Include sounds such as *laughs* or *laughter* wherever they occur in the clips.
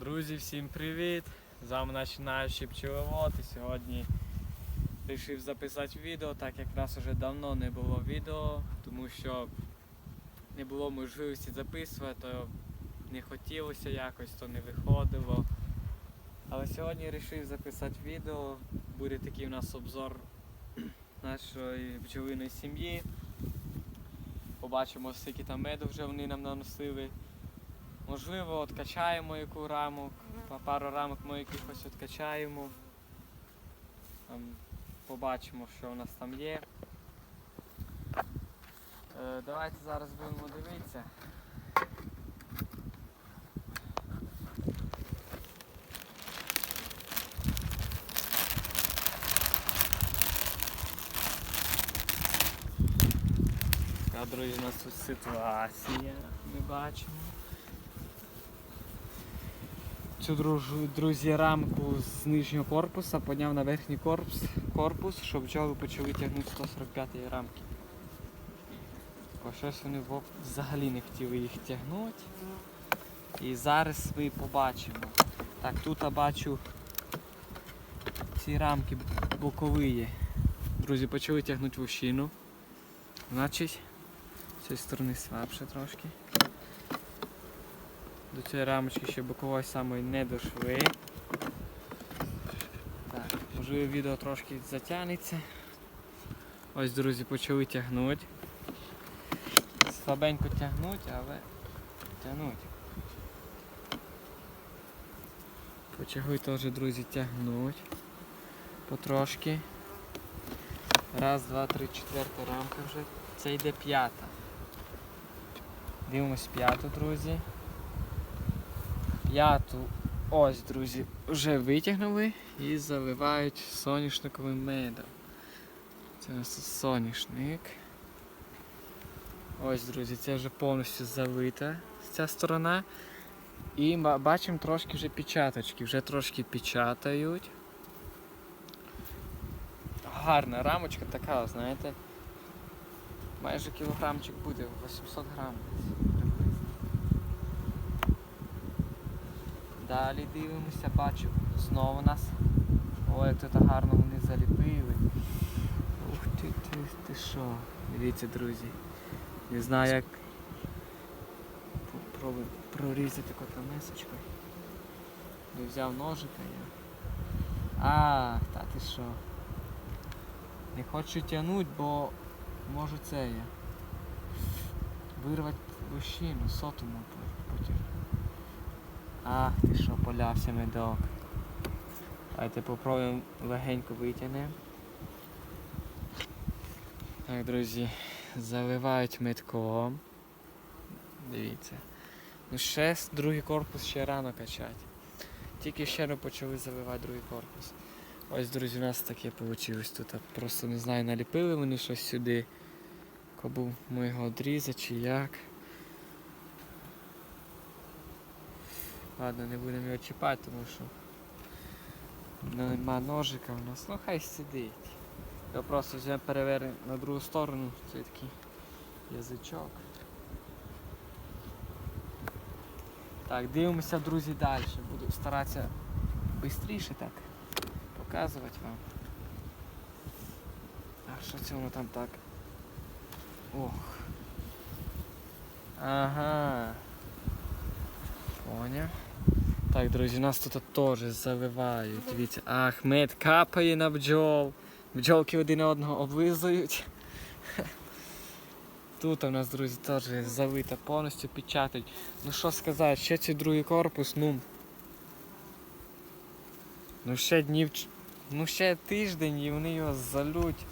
Друзі, всім привіт! З вами починаючий пчеловод і сьогодні вирішив записати відео, так як нас вже давно не було відео, тому що не було можливості записувати, то не хотілося якось, то не виходило. Але сьогодні вирішив записати відео. Буде такий у нас обзор нашої пчелиної сім'ї. Побачимо, скільки там меду вже вони нам наносили. Можливо, откачаємо яку рамок, пару рамок ми якихось откачаємо. Там, побачимо, що у нас там є. Е, давайте зараз будемо дивитися. Така, друзі, у нас тут ситуація, ми бачимо. Цю друзі рамку з нижнього корпуса підняв на верхній корпус, корпус щоб бджоли почали тягнути 145 рамки. Бо щось вони взагалі не хотіли їх тягнути. І зараз ми побачимо. Так, тут я бачу ці рамки бокові. Друзі, почали тягнути вощину. Значить, з цієї сторони слабше трошки. До цієї рамочки ще бокової самої не дошли. Так, можливо відео трошки затягнеться. Ось, друзі, почали тягнути. Слабенько тягнуть, але тягнуть. Почали теж, друзі, тягнуть. Потрошки. Раз, два, три, четверта рамка вже. Це йде п'ята. Дивимось п'яту, друзі. П'яту, ось, друзі, вже витягнули і заливають соняшниковим медом. Це у нас соняшник. Ось, друзі, це вже повністю залита ця сторона. І бачимо трошки вже печаточки, вже трошки печатають. Гарна рамочка така, знаєте. Майже кілограмчик буде, 800 грам десь приблизно. Далі дивимося, бачу, знову нас. Ой, як тут гарно вони заліпили. Ух ти, ти, ти що. Дивіться, друзі. Не знаю як попробую прорізати котомисочкою. Не взяв ножика я. А, та ти що. Не хочу тягнути, бо можу це я. Вирвати вощину, сотому по- потім. Ах, ти що, полявся медок. Давайте попробуємо легенько витягнемо. Так, друзі, заливають метком. Дивіться. Ну ще другий корпус ще рано качати. Тільки ще не почали заливати другий корпус. Ось, друзі, у нас таке вийшло тут. Просто не знаю, наліпили вони щось сюди. Кобу ми його відрізати чи як. Ладно, не будемо його чіпати, тому що нема ножика у нас. Ну хай сидить. Я просто вже переверну на другу сторону, це такий язичок. Так, дивимося, друзі, далі. Буду старатися швидше так показувати вам. А що це воно там так? Ох. Ага. Поняв. Так, друзі, нас тут теж заливають. Дивіться, ах, мед капає на бджол. Бджолки один одного облизують. Тут у нас, друзі, теж залита повністю печатать. Ну що сказати, ще цей другий корпус, ну. Ну ще днів. Ну ще тиждень і вони його залють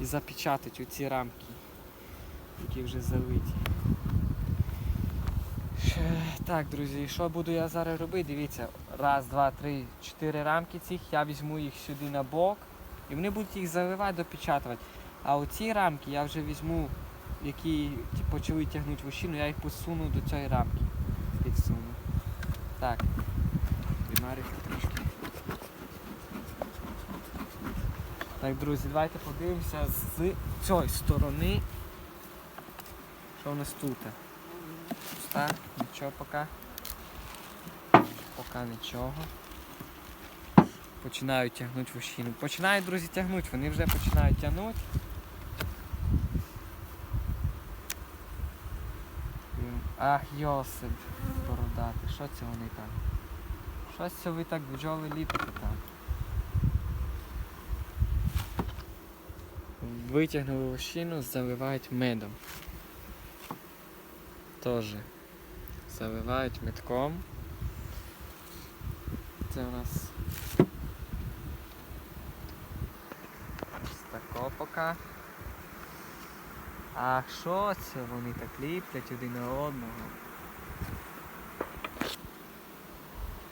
і запечатать у ці рамки, які вже залиті. Ще- Так, друзі, що буду я зараз робити? Дивіться, раз, два, три, чотири рамки цих, я візьму їх сюди на бок і вони будуть їх заливати, допечатувати. А оці рамки я вже візьму, які почали тягнути вощину, я їх посуну до цієї рамки. Підсуну. Так. Примарив трішки. Так, друзі, давайте подивимося з цієї сторони. Що у нас тут? Пуста, нічого поки. Поки нічого. Починають тягнути вощину. Починають, друзі, тягнути, вони вже починають тягнути. Ах, Йосип, бородати, що це вони там? Що це ви так бджоли ліпите там? Витягнули вощину, заливають медом. Тоже заливають метком. Це у нас ось тако поки. А що це вони так ліплять один на одного?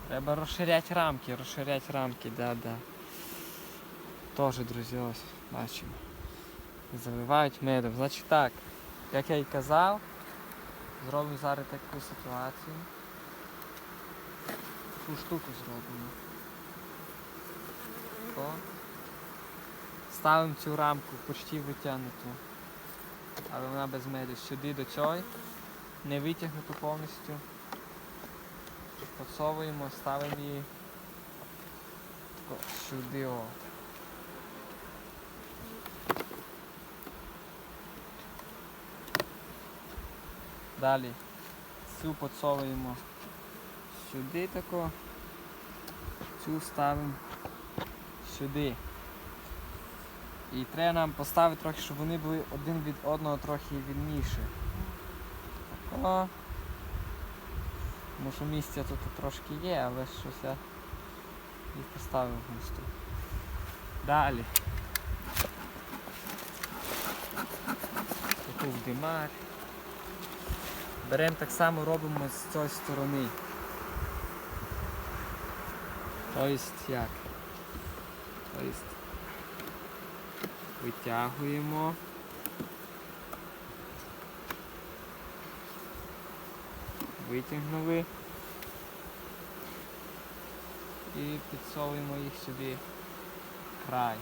Треба розширяти рамки, розширяти рамки, да-да. Тоже, друзі, ось, бачимо. Заливають медом. Значить так, як я і казав, зробимо зараз таку ситуацію. Таку штуку зробимо. О. Ставимо цю рамку почти витягнуту. Але вона без меду. Сюди до цієї. Не витягнуту повністю. Підсовуємо, ставимо її сюди. О. Далі цю підсовуємо сюди тако, цю ставимо сюди. І треба нам поставити трохи, щоб вони були один від одного трохи вільніші. Тако. Тому місця тут трошки є, але щось я їх поставив густо. Далі. В димар. Беремо так само робимо з цієї сторони. Тобто як? Тобто витягуємо. Витягнули. І підсовуємо їх в край.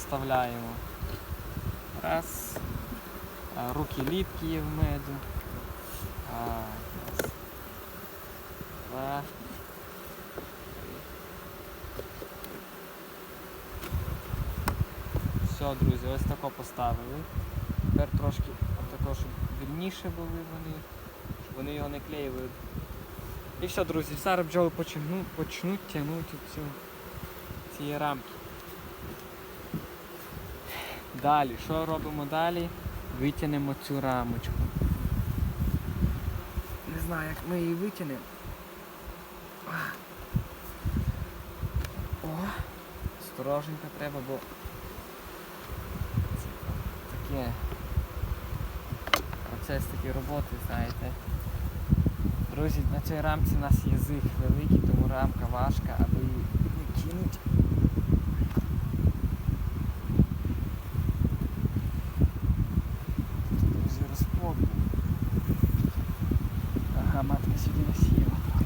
І заставляємо. Раз. Руки ліпкі є в меду. Раз. Два. Все, друзі, ось тако поставили. Тепер трошки отако, щоб вільніше були вони, щоб вони його не клеїли. І все, друзі, зараз бджоли почнуть, почнуть тягнути цю, ці рамки. Далі, що робимо далі? Витягнемо цю рамочку. Не знаю, як ми її витягнемо. О, осторожненько треба, бо таке процес такі роботи, знаєте. Друзі, на цій рамці у нас язик великий, тому рамка важка, аби її не кинуть. Друзі, розплод. Ага, матка сюди насіяла трохи.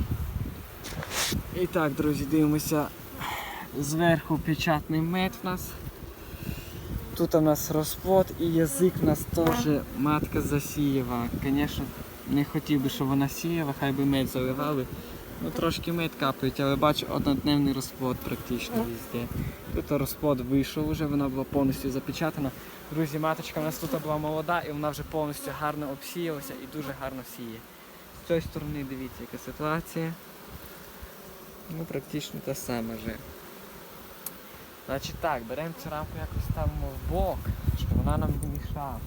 І так, друзі, дивимося. Зверху печатний мед у нас. Тут у нас розплод і язик у нас теж матка засіяла. Звісно, не хотів би, щоб вона сіяла, хай би мед заливали. Ну трошки мед капають, але бачу однодневний розплод практично везде. Тут розплод вийшов вже, вона була повністю запечатана. Друзі, маточка у нас тут була молода і вона вже повністю гарно обсіялася і дуже гарно сіє. З цієї сторони дивіться, яка ситуація. Ну, практично та сама вже. Значить так, беремо цю рамку якось ставимо в бок, щоб вона нам не мішала.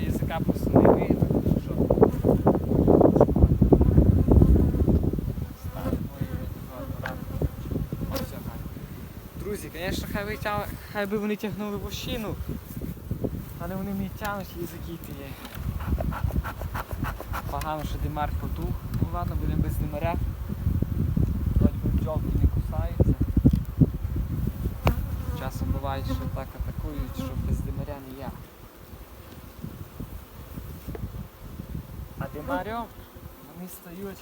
Її хай. Друзі, звісно, хай, витяг... хай би вони тягнули вощину, але вони не тягнуть язики тієї. Погано, що димар потух. Ну ладно, будемо без димаря. Вроді би бджолки не кусаються. Часом буває, що так атакують, що без димаря ніяк. А димарем вони стають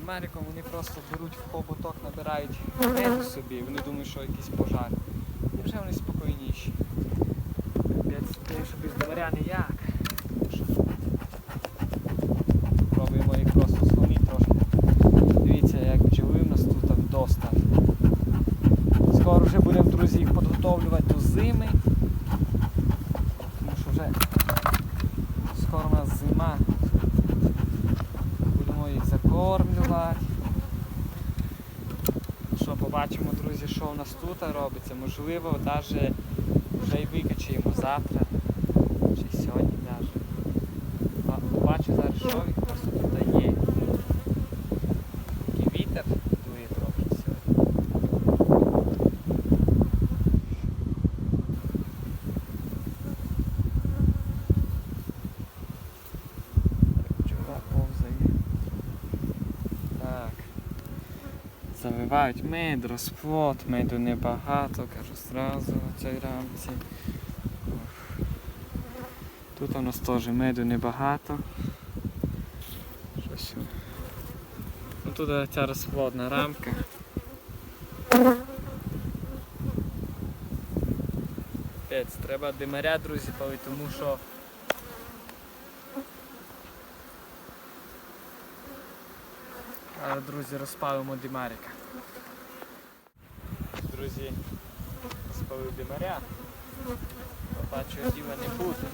Димариком вони просто беруть в хоботок, набирають собі, вони думають, що якийсь пожар. І вже вони що ніяк. Пробуємо їх просто схонити трошки. Дивіться, як бджоли в нас тут вдосталь. Скоро вже будемо, друзі, їх підготовлювати до зими. Тому що вже скоро у нас зима. Будемо їх закормлювати. Що побачимо, друзі, що у нас тут робиться. Можливо, навіть вже й викачаємо завтра. Чи сьогодні навіть. Побачу зараз, що їх просто тут є. Такий вітер дує трохи сьогодні. Чувак повзає. Так. Завивають мед, розплод, меду небагато, кажу зразу в цій рамці. Тут у нас теж меду небагато. Щось. Ну тут ця розплодна рамка. Пець, треба димаря, друзі, палити, тому що друзі, розпалимо димарика. Друзі, розпалив димаря. Побачу, діла не буде.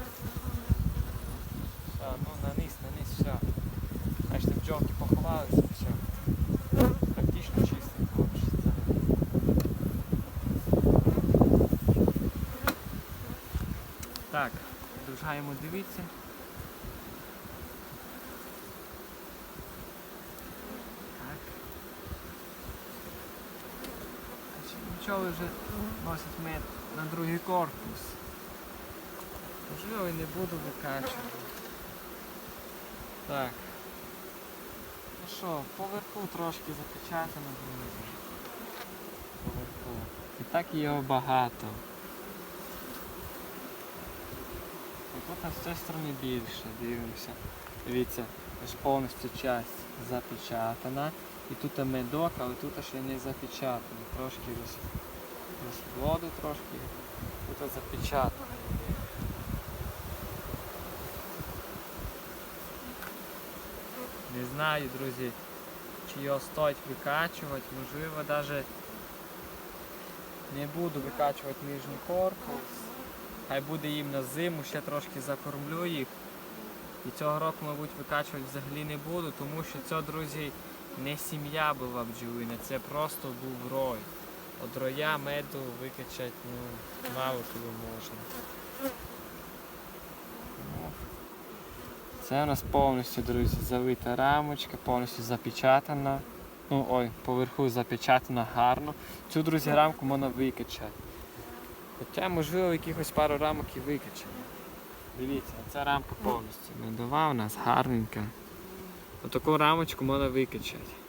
А, ну на низ, на низ, все. Бачите, бджолки поховалися, все. Практично чистенько хочеться. Так, продовжаємо дивитися. Так. Пчоли вже носять мед на другий корпус. Можливо, і не буду викачувати. Так. Ну що, поверху трошки запечатано друзі. Поверху. І так його багато. Тут з цієї сторони більше, дивимося. Дивіться, ось повністю часть запечатана. І тут медок, але тут ще не запечатано. Трошки роз... розплоду трошки. Тут запечатано. Не знаю, друзі, чи його стоїть викачувати, можливо навіть не буду викачувати нижній корпус. Хай буде їм на зиму, ще трошки закормлю їх. І цього року, мабуть, викачувати взагалі не буду, тому що це, друзі, не сім'я була бджолина, це просто був рой. От роя меду викачати ну, мало коли можна. Це у нас повністю, друзі, залита рамочка, повністю запечатана. Ну ой, поверху запечатана гарно. Цю, друзі, рамку можна викачати. Хоча, можливо, якихось пару рамок і викачано. Дивіться, ця рамка повністю медова у нас гарненька. Отаку рамочку можна викачати.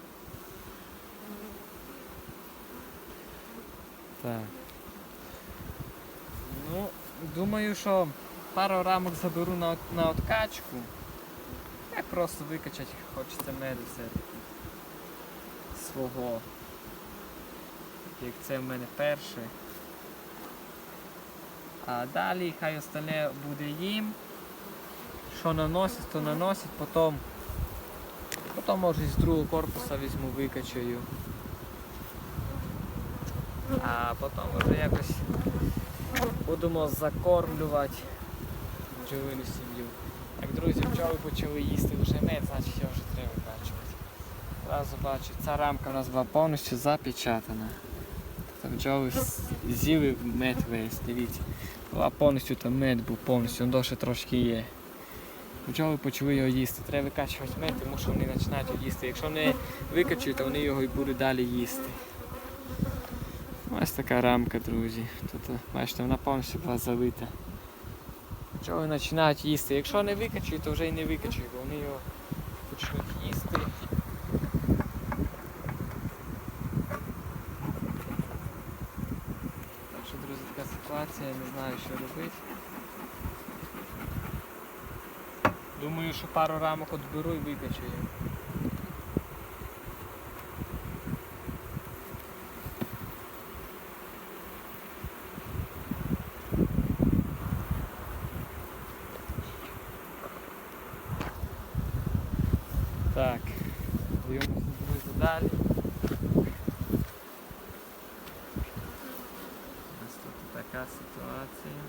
Так. Ну, думаю, що пару рамок заберу на, на откачку. Так просто викачати хочеться меду все-таки. Свого. Як це в мене перше. А далі хай остальне буде їм. Що наносить, то наносить, потім, потім може з другого корпуса візьму, викачаю. А потім вже якось будемо закормлювати бджолину сім'ю. Як друзі бджоли почали їсти вже мед, значить його вже треба викачувати. Зразу бачу, ця рамка у нас була повністю запечатана. Тобто бджоли з'їли мед весь, дивіться. Була повністю там мед був повністю, він ще трошки є. Бджоли почали його їсти. Треба викачувати мед, тому що вони починають їсти. Якщо не викачують, то вони його і будуть далі їсти. Ось така рамка, друзі. Тут, е, бачите, вона повністю була залита. Бджоли починають їсти. Якщо не викачують, то вже й не викачують, бо вони його почнуть їсти. Так що, друзі, така ситуація, я не знаю, що робити. Думаю, що пару рамок от беру і викачаю. Так, дивимося друзі далі. У нас тут така ситуація.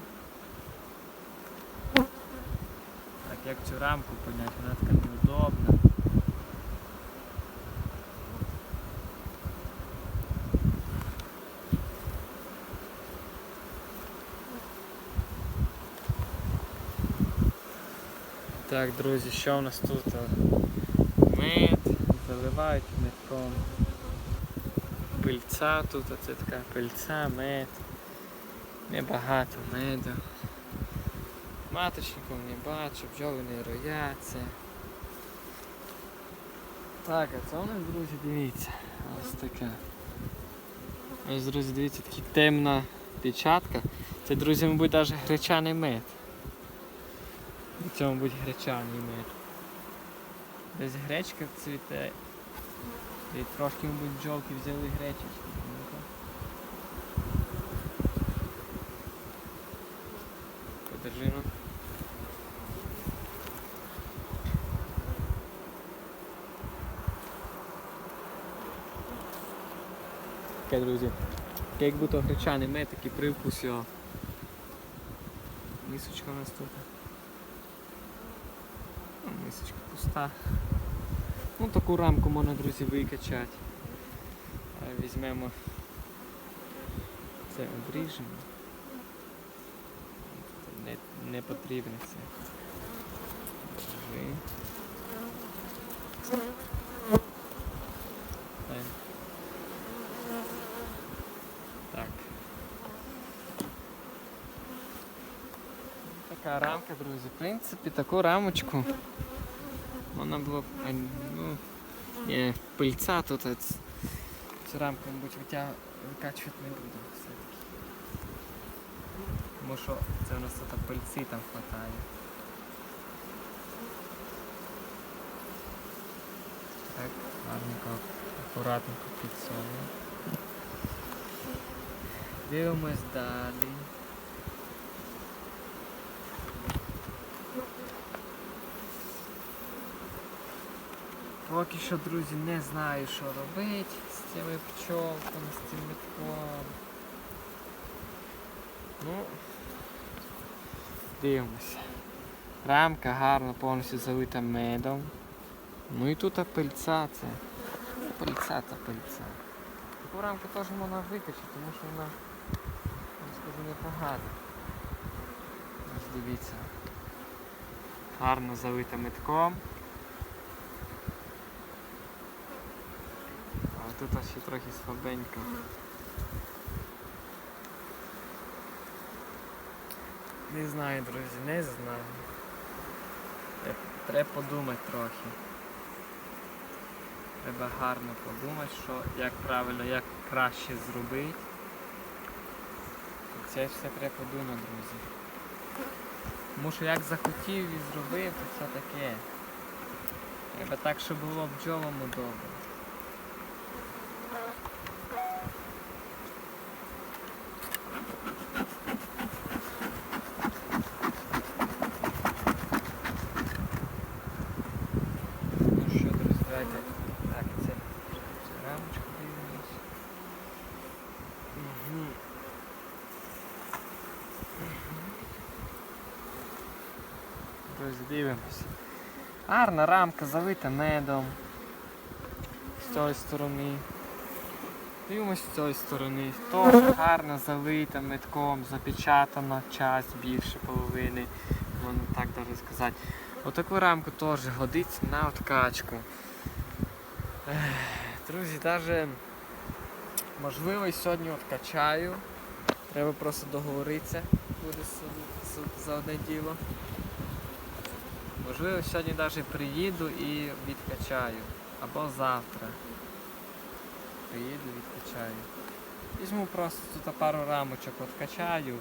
Так, як цю рамку поняти, вона така неудобна. Так, друзі, що у нас тут? Мед, заливають медком. Пильця тут, оце така пильця, мед. Небагато меду. Маточників не бачу, бджоли не рояться. Так, а це у нас, друзі, дивіться. Ось така. Ось, друзі, дивіться, така темна печатка. Це, друзі, мабуть, навіть гречаний мед. Це, мабуть, гречаний мед. Десь гречка цвіте. І трошки, мабуть, бджолки взяли гречечку. Ну-ка. Подержи, ну. Таке, друзі. Таке, як будто гречаний мед, такий привкус його. Місочка у нас тут. Мисочка пуста. Ну таку рамку можна, друзі, викачати. Візьмемо це обріжемо. Не, не потрібно це. Держи. Так. Так. Така рамка, друзі. В принципі, таку рамочку вона була ну, є пильця тут. Цю рамку, мабуть, викачувати не буду все-таки. Тому що це у нас тут пильці там хватає. Так, гарненько, акуратненько підсовуємо. Дивимось далі. Поки що, друзі, не знаю, що робити з цими пчолками, з цим метком. Ну, дивимося. Рамка гарно повністю залита медом. Ну і тут пильця це. Пильця та пильця. Таку рамку теж можна викачати, тому що вона, скажу, непогана. Ось дивіться. Гарно залита метком. А тут ще трохи слабенько. Не знаю, друзі, не знаю. Е, Треба подумати трохи. Треба гарно подумати, що як правильно, як краще зробити. Це все треба подумати, друзі. Тому що як захотів і зробив, то це таке. Треба так, щоб було бджолому добре. Ну що, друзі, давайте. Так, це, це рамочку дивимось. Угу. Друзі, дивимося. Гарна рамка залита медом. З цієї сторони. Дивимось з цієї сторони. Теж гарно залита медком, запечатана часть більше половини, можна так навіть сказати. Отаку рамку теж годиться на откачку. Друзі, навіть можливо і сьогодні откачаю. Треба просто договоритися буде за одне діло. Можливо, сьогодні навіть приїду і відкачаю. Або завтра. Приїду, відкачаю. Візьму просто тут пару рамочок откачаю.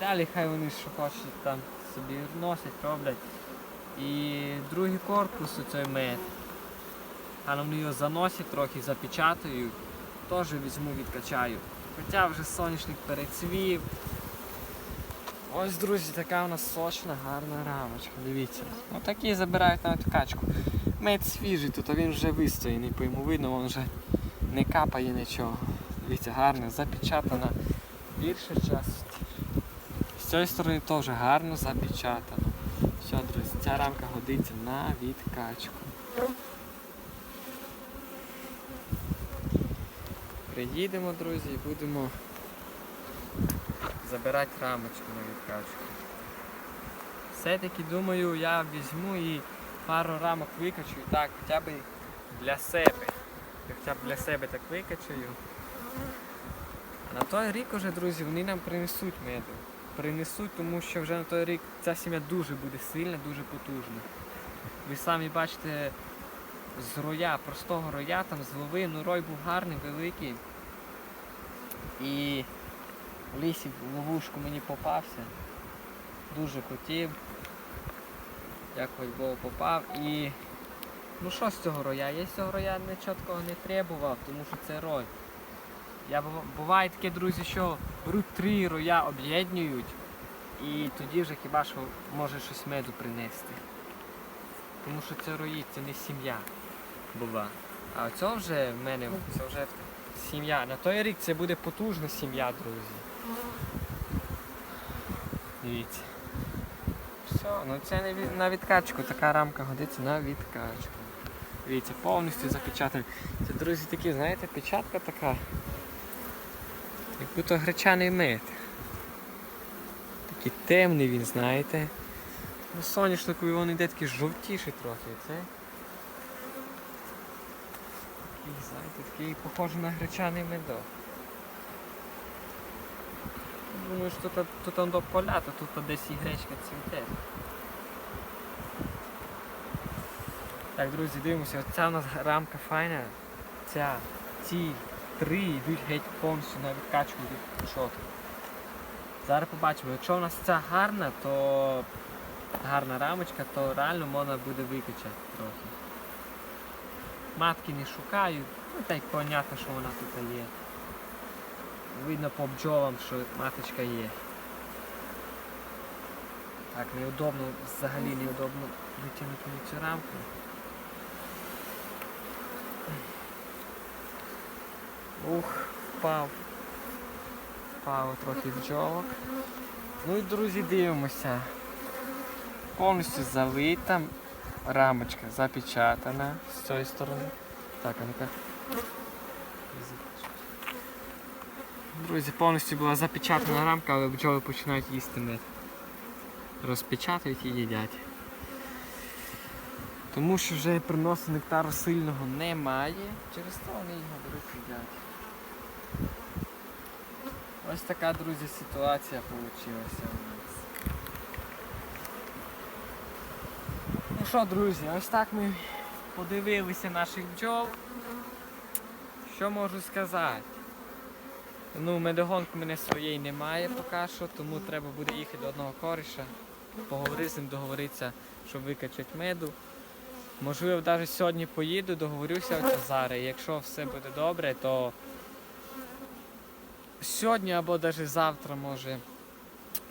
Далі хай вони що хочуть там собі носять, роблять. І другий корпус у цей мед. А вони його заносять трохи, запечатаю, теж візьму, відкачаю. Хоча вже соняшник перецвів. Ось, друзі, така у нас сочна, гарна рамочка. Дивіться. Отакі забирають на відкачку. Мед свіжий тут, а він вже вистояний, по йому видно, він вже не капає нічого. Дивіться, гарно, запечатана більша частина. З цієї сторони теж гарно запечатано. Все, друзі, ця рамка годиться на відкачку. Приїдемо, друзі, і будемо забирати рамочку на відкачку. Все-таки думаю, я візьму і пару рамок викачу так, хоча б для себе. Я Хоча б для себе так викачаю. А на той рік уже, друзі, вони нам принесуть меду. Принесуть, тому що вже на той рік ця сім'я дуже буде сильна, дуже потужна. Ви самі бачите з роя, простого роя, там з лови, ну рой був гарний, великий. І лісі в ловушку мені попався. Дуже хотів. Дякую Богу попав. І ну що з цього роя? Я з цього роя нічого такого не требував, тому що це рой. Я буває таке, друзі, що беруть три роя, об'єднують і тоді вже хіба що може щось меду принести. Тому що це рої, це не сім'я була. А це вже в мене це вже сім'я. На той рік це буде потужна сім'я, друзі. Дивіться. Все, ну це не від- на відкачку, така рамка годиться на відкачку. Дивіться, повністю запечатаний. Це, друзі, такі, знаєте, печатка така. Як будто гречаний мед. Такий темний він, знаєте. Ну, соняшнику він йде такий жовтіший трохи. Це. Такий, знаєте, такий похожий на гречаний медок. Думаю, що тут, тут он до поля, то тут десь і гречка цвіте. Так, друзі, дивимося, ця у нас рамка файна. Ця, ці три йдуть геть повністю на відкачку від шоту. Зараз побачимо, якщо у нас ця гарна, то гарна рамочка, то реально можна буде викачати трохи. Матки не шукаю, ну так понятно, що вона тут є. Видно по бджолам, що маточка є. Так, неудобно, взагалі неудобно витягнути цю рамку. Ух, впав. Впав трохи бджолок. Ну і друзі, дивимося. Повністю залита рамочка запечатана з цієї сторони. Так, а ну-ка. Друзі, повністю була запечатана рамка, але бджоли починають їсти мед. Розпечатують і їдять. Тому що вже приносу нектару сильного немає, через то вони його беруть їдять. Ось така, друзі, ситуація вийшла у нас. Ну що, друзі, ось так ми подивилися наших бджол. Що можу сказати? Ну, медогонку мене своєї немає поки що, тому треба буде їхати до одного коріша, поговорити з ним, договоритися, щоб викачати меду. Можливо, навіть сьогодні поїду, договорюся зараз. Якщо все буде добре, то сьогодні або навіть завтра, може,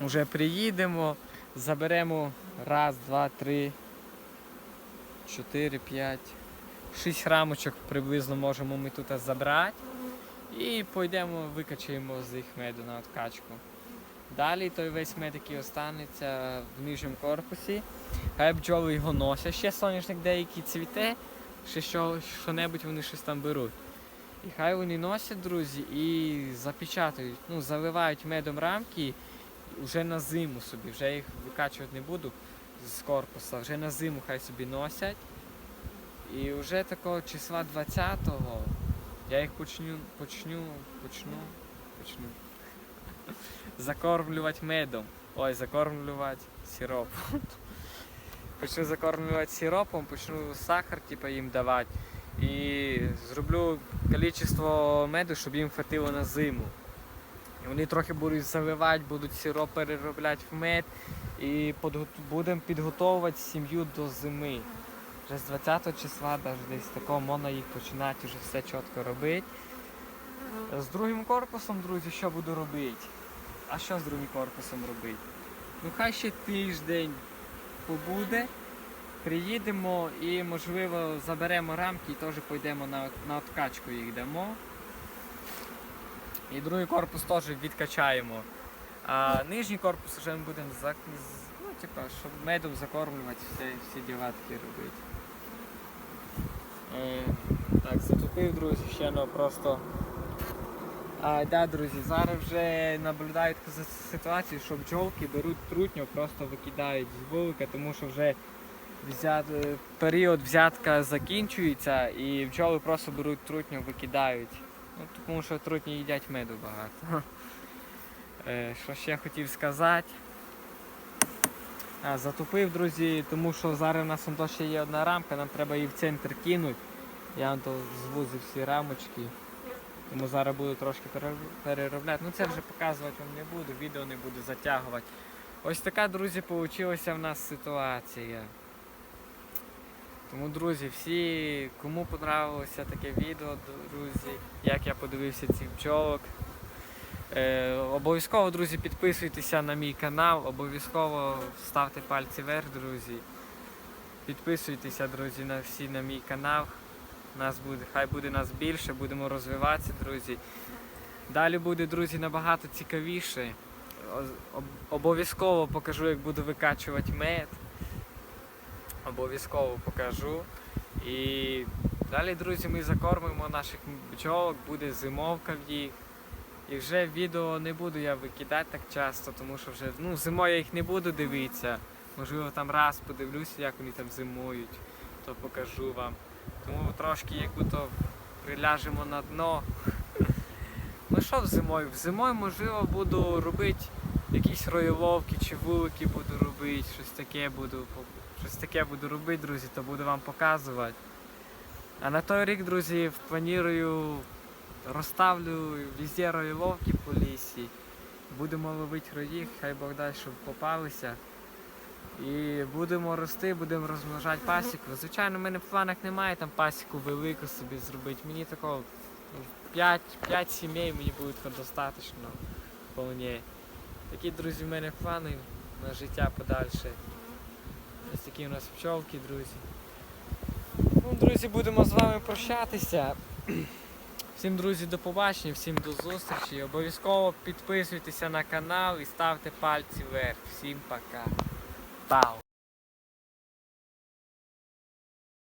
вже приїдемо, заберемо раз, два, три, чотири, п'ять, шість рамочок приблизно можемо ми тут забрати. І пойдемо, викачаємо з їх меду на откачку. Далі той весь мед, який останеться в нижньому корпусі. Хай бджоли його носять. Ще соняшник деякий цвіте, ще що, що-небудь вони щось там беруть. І хай вони носять, друзі, і запечатають, ну, заливають медом рамки вже на зиму собі. Вже їх викачувати не буду з корпуса, вже на зиму хай собі носять. І вже такого числа 20-го я їх почну, почну, почну, почну закормлювати медом. Ой, закормлювати сиропом. Почну закормлювати сиропом, почну сахар типу, їм давати. І зроблю кількість меду, щоб їм хватило на зиму. І вони трохи будуть заливати, будуть сироп переробляти в мед і будемо підготовувати сім'ю до зими. Вже з 20 числа десь такого можна їх починати вже все чітко робити. З другим корпусом, друзі, що буду робити? А що з другим корпусом робити? Ну хай ще тиждень побуде приїдемо і, можливо, заберемо рамки і теж пойдемо на, на откачку їх дамо. І другий корпус теж відкачаємо. А нижній корпус вже ми будемо за, ну, типа, щоб медом закормлювати всі, всі діла такі робити. Так, затупив, друзі, ще ну просто. А, да, друзі, зараз вже наблюдаю за- ситуацію, що бджолки беруть трутню, просто викидають з вулика, тому що вже взят, е, період взятка закінчується і бджоли просто беруть трутню, викидають. Ну, тому що трутні їдять меду багато. Е, що ще хотів сказати? А, затупив, друзі, тому що зараз у нас ще є одна рамка, нам треба її в центр кинути. Я то звузив всі рамочки. Тому зараз буду трошки переробляти. Ну це вже показувати вам не буду, відео не буду затягувати. Ось така, друзі, вийшла в нас ситуація. Тому, друзі, всі, кому понравилося таке відео, друзі, як я подивився цих бджолок. Е, обов'язково, друзі, підписуйтеся на мій канал, обов'язково ставте пальці вверх, друзі. Підписуйтеся, друзі, на всі на мій канал. Нас буде, хай буде нас більше, будемо розвиватися, друзі. Далі буде, друзі, набагато цікавіше. Обов'язково покажу, як буду викачувати мед. Обов'язково покажу. І далі, друзі, ми закормимо наших бджолок, буде зимовка в їх. І вже відео не буду я викидати так часто, тому що вже ну, зимою я їх не буду дивитися. Можливо, там раз подивлюся, як вони там зимують, то покажу вам. Тому трошки як будто приляжемо на дно. *laughs* Ну що зимою? Зимою, можливо, буду робити якісь роєловки чи вулики буду робити, щось таке буду, щось таке буду робити, друзі, то буду вам показувати. А на той рік, друзі, планую розставлю везде роєловки по лісі. Будемо ловити роїх, хай Бог дасть, щоб попалися. І будемо рости, будемо розмножати пасіку. Звичайно, в мене в планах немає там пасіку велику собі зробити. Мені такого 5, 5 сімей мені буде достатньо вполне. Такі, друзі, в мене плани на життя подальше. Ось такі у нас пчолки, друзі. Ну, друзі, будемо з вами прощатися. Всім, друзі, до побачення, всім до зустрічі. Обов'язково підписуйтеся на канал і ставте пальці вверх. Всім пока. pau.